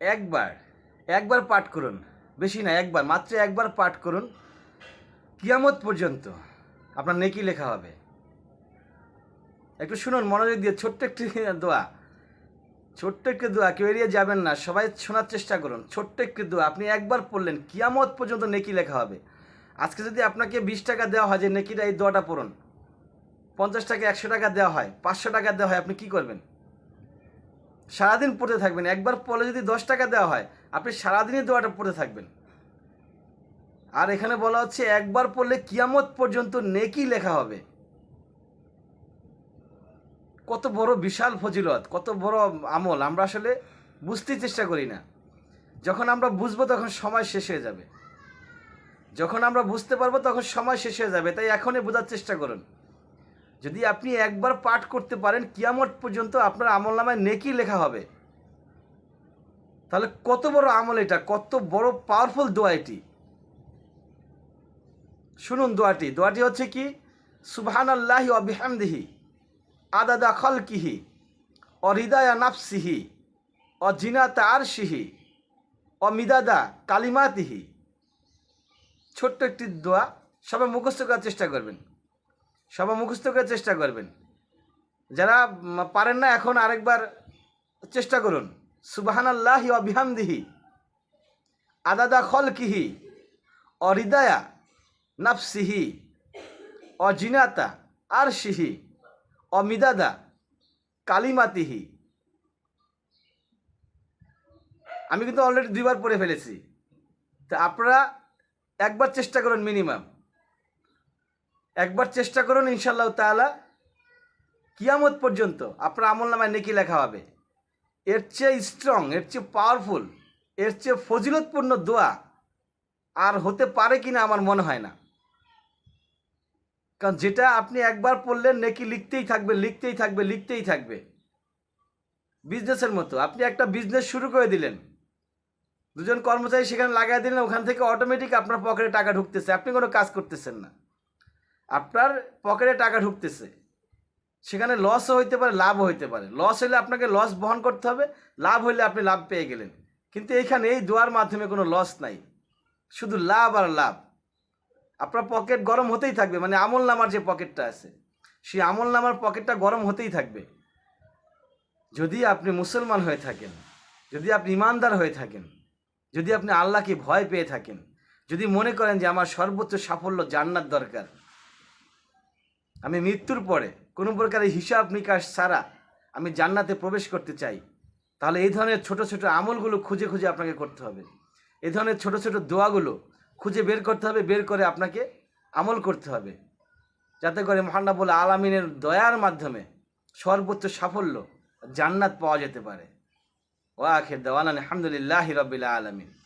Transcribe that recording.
একবার একবার পাঠ করুন। বেশি না, একবার, মাত্র একবার পাঠ করুন। কিয়ামত পর্যন্ত আপনার নেকি লেখা হবে। একটু শুনুন, মনোযোগ দিয়ে, ছোট্ট একটি দোয়া। ছোট্ট একটি দোয়া, কেউ এড়িয়ে যাবেন না, সবাই শোনার চেষ্টা করুন। ছোট্ট একটি দোয়া, আপনি একবার পড়লেন, কিয়ামত পর্যন্ত নেকি লেখা হবে। আজকে যদি আপনাকে বিশ টাকা দেওয়া হয়, যে নেকিটা এই দোয়াটা পড়ুন, পঞ্চাশ টাকা, একশো টাকা দেওয়া হয়, পাঁচশো টাকা দেওয়া হয়, আপনি কি করবেন? সারাদিন পড়তে থাকবেন। একবার পড়লে যদি দশ টাকা দেওয়া হয়, আপনি সারাদিনই দোয়াটা পড়তে থাকবেন। আর এখানে বলা হচ্ছে, একবার পড়লে কিয়ামত পর্যন্ত নেকি লেখা হবে। কত বড় বিশাল ফজিলত, কত বড় আমল। আমরা আসলে বুঝতে চেষ্টা করি না। যখন আমরা বুঝব, তখন সময় শেষ হয়ে যাবে। যখন আমরা বুঝতে পারব, তখন সময় শেষ হয়ে যাবে। তাই এখনই বোঝার চেষ্টা করুন। যদি আপনি একবার পাঠ করতে পারেন, কিয়ামত পর্যন্ত আপনার আমল নামায় নেকি লেখা হবে। তাহলে কত বড় আমল এটা, কত বড় পাওয়ারফুল দোয়া এটি। শুনুন দোয়াটি। দোয়াটি হচ্ছে কি? সুবহান আল্লাহ অবিহামদিহি আদাদা খলকিহি অহৃদয়া নাফসিহি অজিনাতা আরশিহি অমিদাদা কালিমাতিহি। ছোট্ট একটি দোয়া, সবাই মুখস্থ করার চেষ্টা করবেন। সবাই মুখস্থ করার চেষ্টা করবেন। যারা পারেন না, এখন আরেকবার চেষ্টা করুন। সুবাহান আল্লাহ অবিহামদিহি আদাদা খলকিহি অহৃদয়া নাফসিহি, অজিনাতা আর আরশিহি, অমিদাদা কালিমাতিহি। আমি কিন্তু অলরেডি দুইবার পড়ে ফেলেছি। তা আপনারা একবার চেষ্টা করুন মিনিমাম। একবার চেষ্টা করুন ইনশাল্লাহ তাআলা, কিয়ামত পর্যন্ত আপনার আমল নামায় নেকি লেখা হবে। এর চেয়ে স্ট্রং এর চেয়ে পাওয়ারফুল এর চেয়ে ফজিলতপূর্ণ দোয়া আর হতে পারে কিনা আমার মনে হয় না। কারণ যেটা আপনি একবার পড়লেন, নেকি লিখতেই থাকবে লিখতেই থাকবে লিখতেই থাকবে। বিজনেসের মতো। আপনি একটা বিজনেস শুরু করে দিলেন। দুজন কর্মচারী সেখানে লাগাই দিলেন, ওখান থেকে অটোমেটিক আপনার পকেটে টাকা ঢুকতেছে। আপনি কোনো কাজ করতেছেন না। আপনার পকেটে টাকা ঢুকতেছে। সেখানে লসও হইতে পারে, লাভও হইতে পারে। লস হলে আপনাকে লস বহন করতে হবে, লাভ হইলে আপনি লাভ পেয়ে গেলেন। কিন্তু এইখানে এই দোয়ার মাধ্যমে কোনো লস নাই। শুধু লাভ আর লাভ। আপনার পকেট গরম হতেই থাকবে মানে আমল নামার যে পকেটটা আছে, সেই আমল নামার পকেটটা গরম হতেই থাকবে। যদি আপনি মুসলমান হয়ে থাকেন, যদি আপনি ইমানদার হয়ে থাকেন, যদি আপনি আল্লাহকে ভয় পেয়ে থাকেন, যদি মনে করেন যে আমার সর্বোচ্চ সাফল্য জান্নাত দরকার আমি মৃত্যুর পরে কোনো প্রকারের হিসাব নিকাশ ছাড়া আমি জান্নাতে প্রবেশ করতে চাই। তাহলে এই ধরনের ছোট ছোট আমলগুলো খুঁজে খুঁজে আপনাকে করতে হবে। এই ধরনের ছোট ছোট দোয়াগুলো খুঁজে বের করতে হবে, বের করে আপনাকে আমল করতে হবে। যাতে করে মহান্নাবুল আলামিনের দয়ার মাধ্যমে সর্বোচ্চ সাফল্য জান্নাত পাওয়া যেতে পারে। ওয়া আখির দাওয়ানা আলহামদুলিল্লাহি রাব্বিল আলামিন।